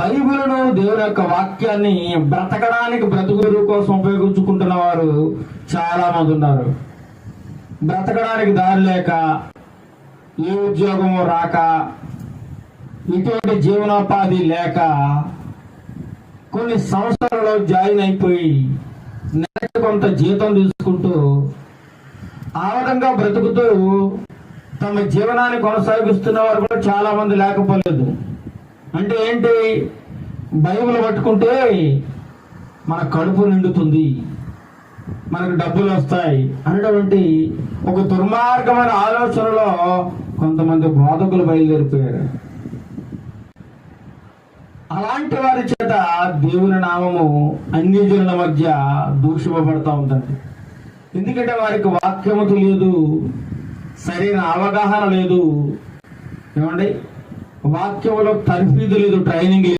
బైబిల్ను దేవుని యొక్క వాక్యాన్ని బ్రతకడానికి బ్రతుకురు కోసం ఉపయోగించుకుంటున్న వారు చాలా మంది ఉన్నారు. బ్రతకడానికి దారి లేక ఏ ఉద్యోగము రాక ఇటువంటి జీవనోపాధి లేక కొన్ని సంవత్సరాలలో జాయిన్ అయిపోయి నెలకు కొంత జీతం తీసుకుంటూ ఆ విధంగా బ్రతుకుతూ తమ జీవనాన్ని కొనసాగిస్తున్న వారు కూడా చాలా మంది లేకపోలేదు. అంటే ఏంటి? బైబిల్ పట్టుకుంటే మన కడుపు నిండుతుంది మనకు డబ్బులు వస్తాయి అనేటువంటి ఒక దుర్మార్గమైన ఆలోచనలో కొంతమంది బోధకులు బయలుదేరిపోయారు. అలాంటి వారి చేత దేవుని నామము అన్ని జనుల మధ్య దూషింపబడతా ఉందండి. ఎందుకంటే వారికి వాక్యము తెలియదు సరైన అవగాహన లేదు. ఏమండి? వాక్యంలో తర్ఫీదు లేదు ట్రైనింగ్ లేదు.